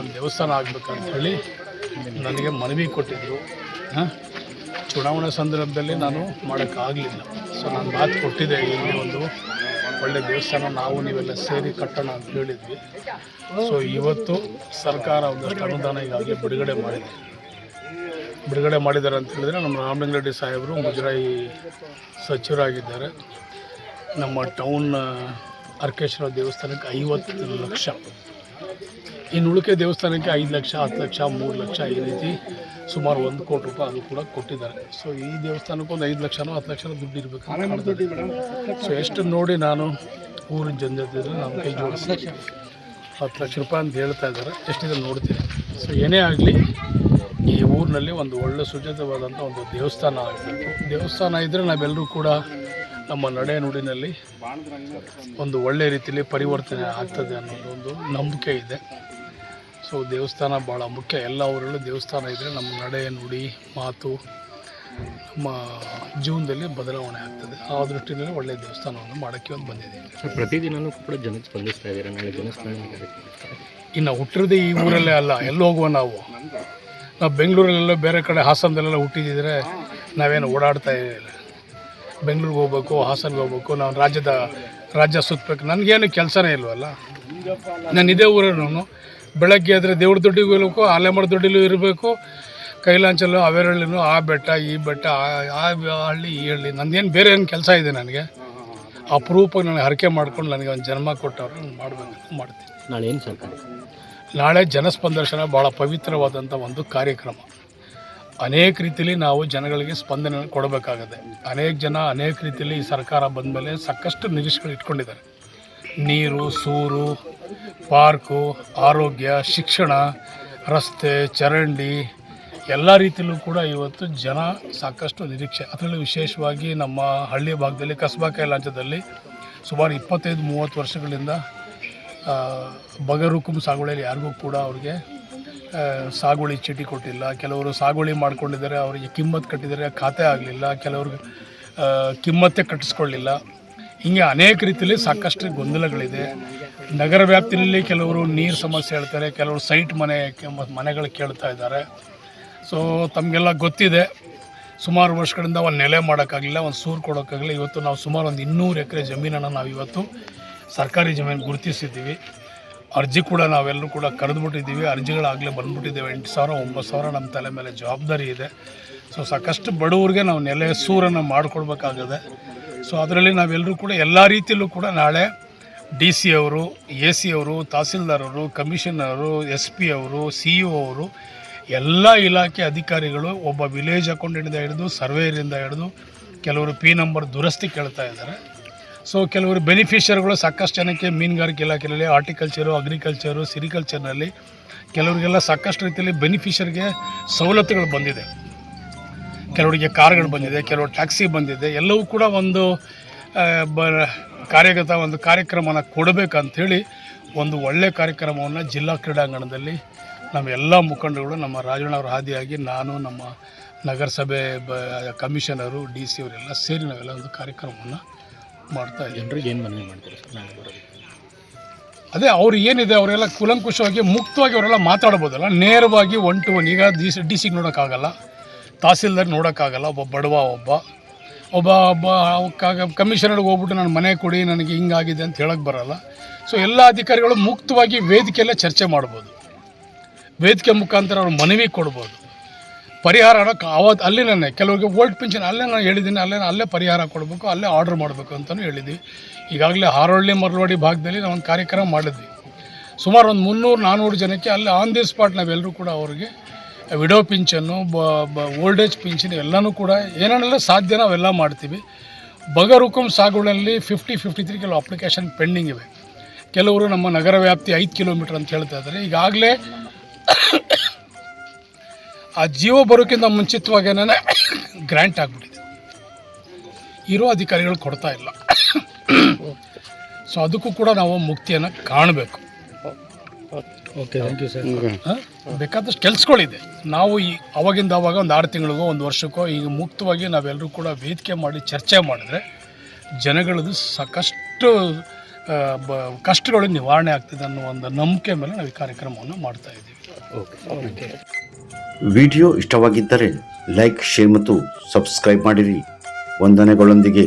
ಒಂದು ದೇವಸ್ಥಾನ ಆಗ್ಬೇಕಂತ ಹೇಳಿ ನನಗೆ ಮನವಿ ಕೊಟ್ಟಿದ್ದರು ಹಾಂ? ಚುನಾವಣೆ ಸಂದರ್ಭದಲ್ಲಿ ನಾನು ಮಾಡೋಕ್ಕಾಗಲಿಲ್ಲ. ಸೊ ನಾನು ಮಾತು ಕೊಟ್ಟಿದ್ದೆ ಇಲ್ಲಿ ಒಂದು ಒಳ್ಳೆ ದೇವಸ್ಥಾನ ನಾವು ನೀವೆಲ್ಲ ಸೇರಿ ಕಟ್ಟೋಣ ಅಂತ ಹೇಳಿದ್ವಿ. ಸೊ ಇವತ್ತು ಸರ್ಕಾರ ಒಂದಷ್ಟು ಅನುದಾನ ಈಗಾಗಲೇ ಬಿಡುಗಡೆ ಮಾಡಿದೆ. ಬಿಡುಗಡೆ ಮಾಡಿದ್ದಾರೆ ಅಂತ ಹೇಳಿದರೆ ನಮ್ಮ ರಾಮಲಿಂಗರೆಡ್ಡಿ ಸಾಹೇಬರು ಮುಜರಾಯಿ ಸಚಿವರಾಗಿದ್ದಾರೆ. ನಮ್ಮ ಟೌನ್ ಅರ್ಕೇಶ್ವರ ದೇವಸ್ಥಾನಕ್ಕೆ ಐವತ್ತು ಲಕ್ಷ. ಇನ್ನು ಉಳಿಕೆ ದೇವಸ್ಥಾನಕ್ಕೆ ಐದು ಲಕ್ಷ ಹತ್ತು ಲಕ್ಷ ಮೂರು ಲಕ್ಷ ಈ ರೀತಿ ಸುಮಾರು ಒಂದು ಕೋಟಿ ರೂಪಾಯಿ ಅದು ಕೂಡ ಕೊಟ್ಟಿದ್ದಾರೆ. ಸೊ ಈ ದೇವಸ್ಥಾನಕ್ಕೆ ಒಂದು ಐದು ಲಕ್ಷನೋ ಹತ್ತು ಲಕ್ಷನೋ ದುಡ್ಡು ಇರಬೇಕು ಸೊ ಎಷ್ಟು ನೋಡಿ ನಾನು ಊರಿನ ಜನ ಜೊತೆ ನಾನು ಕೈ ಜೋಡಿಸಿ ಹತ್ತು ಲಕ್ಷ ರೂಪಾಯಿ ಅಂತ ಹೇಳ್ತಾ ಇದ್ದಾರೆ. ಎಷ್ಟಿದೆ ನೋಡ್ತೀನಿ ಸೊ ಏನೇ ಆಗಲಿ ಈ ಊರಿನಲ್ಲಿ ಒಂದು ಒಳ್ಳೆ ಸುಜಿತವಾದಂಥ ಒಂದು ದೇವಸ್ಥಾನ ಆಗಬೇಕು. ದೇವಸ್ಥಾನ ಇದ್ದರೆ ನಾವೆಲ್ಲರೂ ಕೂಡ ನಮ್ಮ ನಡೆ ನುಡಿನಲ್ಲಿ ಒಂದು ಒಳ್ಳೆ ರೀತಿಯಲ್ಲಿ ಪರಿವರ್ತನೆ ಆಗ್ತದೆ ಅನ್ನೋದು ಒಂದು ನಂಬಿಕೆ ಇದೆ. ಸೊ ದೇವಸ್ಥಾನ ಭಾಳ ಮುಖ್ಯ. ಎಲ್ಲ ಊರಲ್ಲೂ ದೇವಸ್ಥಾನ ಇದ್ದರೆ ನಮ್ಮ ನಡೆ ನುಡಿ ಮಾತು ನಮ್ಮ ಜೀವನದಲ್ಲಿ ಬದಲಾವಣೆ ಆಗ್ತದೆ. ಆ ದೃಷ್ಟಿಯಲ್ಲಿ ಒಳ್ಳೆಯ ದೇವಸ್ಥಾನವನ್ನು ಮಾಡೋಕ್ಕೆ ಒಂದು ಬಂದಿದ್ದೀನಿ ಸರ್ ಪ್ರತಿದಿನನೂ ಕೂಡ ಜನ ಸ್ಪಂದಿಸ್ತಾ ಇದ್ದಾರೆ ನಾಳೆ ದೇವಸ್ಥಾನ ಇನ್ನು ಹುಟ್ಟಿರೋದೇ ಈ ಊರಲ್ಲೇ ಅಲ್ಲ ಎಲ್ಲಿ ಹೋಗುವ ನಾವು? ನಾವು ಬೆಂಗಳೂರಲ್ಲೆಲ್ಲ ಬೇರೆ ಕಡೆ ಹಾಸನದಲ್ಲೆಲ್ಲ ಹುಟ್ಟಿದಿದ್ರೆ ನಾವೇನು ಓಡಾಡ್ತಾ ಇರಲಿಲ್ಲ ಬೆಂಗಳೂರಿಗೆ ಹೋಗ್ಬೇಕು ಹಾಸನಗೆ ಹೋಗ್ಬೇಕು ನಾವು ರಾಜ್ಯದ ರಾಜ್ಯ ಸುತ್ತಬೇಕು ನನಗೇನು ಕೆಲಸನೇ ಇಲ್ವಲ್ಲ? ನಾನು ಇದೇ ಊರನ್ನು ಬೆಳಗ್ಗೆ ಆದರೆ ದೇವ್ರ ದೊಡ್ಡಿಗೂ ಹೋಗ್ಬೇಕು ಆಲೆಮರ ದೊಡ್ಡಿಲೂ ಇರಬೇಕು. ಕೈಲಾಂಚಲು ಅವೇರಳ್ಳಿನೂ ಆ ಬೆಟ್ಟ ಈ ಬೆಟ್ಟ ಆ- ಆ ಹಳ್ಳಿ ಈ ಹಳ್ಳಿ. ನಂದೇನು ಬೇರೆ ಏನು ಕೆಲಸ ಇದೆ ನನಗೆ. ಅಪರೂಪಕ್ಕೆ ನನಗೆ ಹರಕೆ ಮಾಡ್ಕೊಂಡು ನನಗೆ ಒಂದು ಜನ್ಮ ಕೊಟ್ಟವ್ರು ನಾನು ಮಾಡಬೇಕು ಮಾಡ್ತೀನಿ. ನಾಳೆ ಏನು ಸರ್ಕಾರ? ನಾಳೆ ಜನಸ್ಪಂದರ್ಶನ ಭಾಳ ಪವಿತ್ರವಾದಂಥ ಒಂದು ಕಾರ್ಯಕ್ರಮ. ಅನೇಕ ರೀತಿಯಲ್ಲಿ ನಾವು ಜನಗಳಿಗೆ ಸ್ಪಂದನೆ ಕೊಡಬೇಕಾಗತ್ತೆ. ಅನೇಕ ಜನ ಅನೇಕ ರೀತಿಯಲ್ಲಿ ಈ ಸರ್ಕಾರ ಬಂದ ಮೇಲೆ ಸಾಕಷ್ಟು ನಿರೀಕ್ಷೆಗಳು ಇಟ್ಕೊಂಡಿದ್ದಾರೆ. ನೀರು ಸೂರು ಪಾರ್ಕು, ಆರೋಗ್ಯ, ಶಿಕ್ಷಣ, ರಸ್ತೆ, ಚರಂಡಿ, ಎಲ್ಲ ರೀತಿಯಲ್ಲೂ ಕೂಡ ಇವತ್ತು ಜನ ಸಾಕಷ್ಟು ನಿರೀಕ್ಷೆ. ಅದರಲ್ಲಿ ವಿಶೇಷವಾಗಿ ನಮ್ಮ ಹಳ್ಳಿ ಭಾಗದಲ್ಲಿ, ಕಸ್ಬಾ ಕೈಲಾಂಚದಲ್ಲಿ ಸುಮಾರು ಇಪ್ಪತ್ತೈದು, ಮೂವತ್ತು ವರ್ಷಗಳಿಂದ ಬಗರುಕುಂ ಸಾಗುವಳಿಯಲ್ಲಿ ಯಾರಿಗೂ ಕೂಡ ಅವ್ರಿಗೆ ಸಾಗುವಳಿ ಚೀಟಿ ಕೊಟ್ಟಿಲ್ಲ. ಕೆಲವರು ಸಾಗುವಳಿ ಮಾಡ್ಕೊಂಡಿದ್ದಾರೆ, ಅವರಿಗೆ ಕಿಮ್ಮತ್ತು ಕಟ್ಟಿದರೆ ಖಾತೆ ಆಗಲಿಲ್ಲ. ಕೆಲವ್ರಿಗೆ ಕಿಮ್ಮತ್ತೇ ಕಟ್ಟಿಸ್ಕೊಳ್ಳಿಲ್ಲ. ಹೀಗೆ ಅನೇಕ ರೀತಿಯಲ್ಲಿ ಸಾಕಷ್ಟು ಗೊಂದಲಗಳಿದೆ. ನಗರ ವ್ಯಾಪ್ತಿಯಲ್ಲಿ ಕೆಲವರು ನೀರು ಸಮಸ್ಯೆ ಹೇಳ್ತಾರೆ, ಕೆಲವರು ಸೈಟ್ ಮನೆ ಮನೆಗಳು ಕೇಳ್ತಾ ಇದ್ದಾರೆ. ಸೊ ತಮಗೆಲ್ಲ ಗೊತ್ತಿದೆ, ಸುಮಾರು ವರ್ಷಗಳಿಂದ ಒಂದು ನೆಲೆ ಮಾಡೋಕ್ಕಾಗಲಿಲ್ಲ, ಒಂದು ಸೂರು ಕೊಡೋಕ್ಕಾಗಲಿಲ್ಲ. ಇವತ್ತು ನಾವು ಸುಮಾರು ಒಂದು ಇನ್ನೂರು ಎಕರೆ ಜಮೀನನ್ನು ನಾವು ಇವತ್ತು ಸರ್ಕಾರಿ ಜಮೀನು ಗುರುತಿಸಿದ್ದೀವಿ. ಅರ್ಜಿ ಕೂಡ ನಾವೆಲ್ಲರೂ ಕೂಡ ಕರೆದುಬಿಟ್ಟಿದ್ದೀವಿ. ಅರ್ಜಿಗಳಾಗಲೇ ಬಂದುಬಿಟ್ಟಿದ್ದೇವೆ. ಎಂಟು ಸಾವಿರ, ಒಂಬತ್ತು ಸಾವಿರ ನಮ್ಮ ತಲೆ ಮೇಲೆ ಜವಾಬ್ದಾರಿ ಇದೆ. ಸೊ ಸಾಕಷ್ಟು ಬಡವರಿಗೆ ನಾವು ನೆಲೆ ಸೂರನ್ನು ಮಾಡಿಕೊಡ್ಬೇಕಾಗದೆ. ಸೊ ಅದರಲ್ಲಿ ನಾವೆಲ್ಲರೂ ಕೂಡ ಎಲ್ಲ ರೀತಿಯಲ್ಲೂ ಕೂಡ ನಾಳೆ ಡಿ ಸಿ ಅವರು, ಎ ಸಿ ಅವರು ತಹಸೀಲ್ದಾರ್ ಅವರು ಕಮಿಷನರು, ಎಸ್ ಪಿ ಅವರು, ಸಿ ಇ ಅವರು ಎಲ್ಲ ಇಲಾಖೆ ಅಧಿಕಾರಿಗಳು ಒಬ್ಬ ವಿಲೇಜ್ ಅಕೌಂಟೆಂಟಿಂದ ಹಿಡಿದು ಸರ್ವೇಯರಿಂದ ಹಿಡಿದು ಕೆಲವರು ಪಿ ನಂಬರ್ ದುರಸ್ತಿ ಕೇಳ್ತಾ ಇದ್ದಾರೆ. ಸೊ, ಕೆಲವರು ಬೆನಿಫಿಷಿಯರ್ಗಳು ಸಾಕಷ್ಟು ಜನಕ್ಕೆ ಮೀನುಗಾರಿಕೆ ಇಲಾಖೆಯಲ್ಲಿ ಆರ್ಟಿಕಲ್ಚರು ಅಗ್ರಿಕಲ್ಚರು, ಸಿರಿಕಲ್ಚರ್ನಲ್ಲಿ ಕೆಲವರಿಗೆಲ್ಲ ಸಾಕಷ್ಟು ರೀತಿಯಲ್ಲಿ ಬೆನಿಫಿಷರಿಗೆ ಸವಲತ್ತುಗಳು ಬಂದಿದೆ. ಕೆಲವರಿಗೆ ಕಾರ್ಗಳು ಬಂದಿದೆ, ಕೆಲವರು ಟ್ಯಾಕ್ಸಿ ಬಂದಿದೆ, ಎಲ್ಲವೂ ಕೂಡ ಒಂದು ಬ ಕಾರ್ಯಗತ ಒಂದು ಕಾರ್ಯಕ್ರಮನ ಕೊಡಬೇಕಂಥೇಳಿ ಒಂದು ಒಳ್ಳೆಯ ಕಾರ್ಯಕ್ರಮವನ್ನು ಜಿಲ್ಲಾ ಕ್ರೀಡಾಂಗಣದಲ್ಲಿ ನಮ್ಮ ಎಲ್ಲ ಮುಖಂಡರುಗಳು ನಮ್ಮ ರಾಜಣ್ಣವ್ರ ಹಾದಿಯಾಗಿ ನಾನು ನಮ್ಮ ನಗರಸಭೆ ಬ ಕಮಿಷನರು ಡಿ ಸಿ ಅವರೆಲ್ಲ ಸೇರಿ ನಾವೆಲ್ಲ ಒಂದು ಕಾರ್ಯಕ್ರಮವನ್ನು ಮಾಡ್ತಾ ಇದ್ದೀನಿ ಜನರಿಗೆ ಏನು ಮನವಿ ಮಾಡ್ತೀರಿ ಅದೇ ಅವ್ರು ಏನಿದೆ ಅವರೆಲ್ಲ ಕುಲಂಕುಷವಾಗಿ ಮುಕ್ತವಾಗಿ ಅವರೆಲ್ಲ ಮಾತಾಡ್ಬೋದಲ್ಲ? ನೇರವಾಗಿ ಒನ್ ಟು ಒನ್ ಈಗ ಡಿ ಸಿ ಡಿ ಸಿಗೆ ನೋಡೋಕ್ಕಾಗಲ್ಲ ತಹಸೀಲ್ದಾರ್ ನೋಡೋಕ್ಕಾಗಲ್ಲ ಒಬ್ಬ ಬಡವ ಒಬ್ಬ. ಒಬ್ಬ ಒಬ್ಬ ಕಮಿಷನರ್ಗೆ ಹೋಗ್ಬಿಟ್ಟು ನಾನು ಮನೆ ಕೊಡಿ, ನನಗೆ ಹಿಂಗಾಗಿದೆ ಅಂತ ಹೇಳೋಕ್ಕೆ ಬರಲ್ಲ. ಸೊ ಎಲ್ಲ ಅಧಿಕಾರಿಗಳು ಮುಕ್ತವಾಗಿ ವೇದಿಕೆಯಲ್ಲೇ ಚರ್ಚೆ ಮಾಡ್ಬೋದು. ವೇದಿಕೆ ಮುಖಾಂತರ ಅವ್ರು ಮನವಿ ಕೊಡ್ಬೋದು. ಪರಿಹಾರ ಅಲ್ಲಿ ನಾನು, ಕೆಲವರಿಗೆ ಓಲ್ಡ್ ಪಿಂಚನ್ ಅಲ್ಲೇ ನಾನು ಹೇಳಿದ್ದೀನಿ, ಅಲ್ಲೇ ಅಲ್ಲೇ ಪರಿಹಾರ ಕೊಡಬೇಕು, ಅಲ್ಲೇ ಆರ್ಡ್ರ್ ಮಾಡಬೇಕು ಅಂತಲೂ ಹೇಳಿದ್ವಿ ಈಗಾಗಲೇ ಹಾರೋಳ್ಳಿ ಮರಳವಾಡಿ ಭಾಗದಲ್ಲಿ ನಾವು ಒಂದು ಕಾರ್ಯಕ್ರಮ ಮಾಡಿದ್ವಿ. ಸುಮಾರು ಒಂದು ಮುನ್ನೂರು ನಾನ್ನೂರು ಜನಕ್ಕೆ ಅಲ್ಲಿ ಆನ್ ದಿ ಸ್ಪಾಟ್ ನಾವೆಲ್ಲರೂ ಕೂಡ ಅವರಿಗೆ ವಿಡೋ ಪಿಂಚನ್ನು, ಬ ಓಲ್ಡ್ ಏಜ್ ಪಿಂಚನ್ ಎಲ್ಲನೂ ಕೂಡ ಏನೇನೆಲ್ಲ ಸಾಧ್ಯ ನಾವೆಲ್ಲ ಮಾಡ್ತೀವಿ. ಬಗರುಕುಂ ಸಾಗುವಳಿಯಲ್ಲಿ ಫಿಫ್ಟಿ ಫಿಫ್ಟಿ ತ್ರೀ ಕೆಲವು ಅಪ್ಲಿಕೇಶನ್ ಪೆಂಡಿಂಗ್ ಇವೆ. ಕೆಲವರು ನಮ್ಮ ನಗರ ವ್ಯಾಪ್ತಿ ಐದು ಕಿಲೋಮೀಟ್ರ್ ಅಂತ ಹೇಳ್ತಾ ಇದ್ದಾರೆ. ಈಗಾಗಲೇ ಆ ಜೀವ ಬರೋಕ್ಕಿಂತ ಮುಂಚಿತವಾಗೇನೇ ಗ್ರ್ಯಾಂಟ್ ಆಗಿಬಿಟ್ಟಿದೆ. ಇರೋ ಅಧಿಕಾರಿಗಳು ಕೊಡ್ತಾ ಇಲ್ಲ. ಸೊ ಅದಕ್ಕೂ ಕೂಡ ನಾವು ಮುಕ್ತಿಯನ್ನು ಕಾಣಬೇಕು. ಓಕೆ ಥ್ಯಾಂಕ್ ಯು ಸರ್ ಬೇಕಾದಷ್ಟು ಕೆಲಸಗಳಿದೆ. ನಾವು ಈ ಅವಾಗಿಂದ ಅವಾಗ ಒಂದು ಆರು ತಿಂಗಳಿಗೋ ಒಂದು ವರ್ಷಕ್ಕೋ ಈಗ ಮುಕ್ತವಾಗಿ ನಾವೆಲ್ಲರೂ ಕೂಡ ವೇದಿಕೆ ಮಾಡಿ ಚರ್ಚೆ ಮಾಡಿದ್ರೆ ಜನಗಳದ್ದು ಸಾಕಷ್ಟು ಬ ಕಷ್ಟಗಳು ನಿವಾರಣೆ ಆಗ್ತದೆ ಅನ್ನೋ ಒಂದು ನಂಬಿಕೆ ಮೇಲೆ ನಾವು ಈ ಕಾರ್ಯಕ್ರಮವನ್ನು ಮಾಡ್ತಾ ಇದ್ದೀವಿ. ಓಕೆ. ವಿಡಿಯೋ ಇಷ್ಟವಾಗಿದ್ದರೆ ಲೈಕ್ ಶೇರ್ ಮತ್ತು ಸಬ್ಸ್ಕ್ರೈಬ್ ಮಾಡಿರಿ. ವಂದನೆಗಳೊಂದಿಗೆ.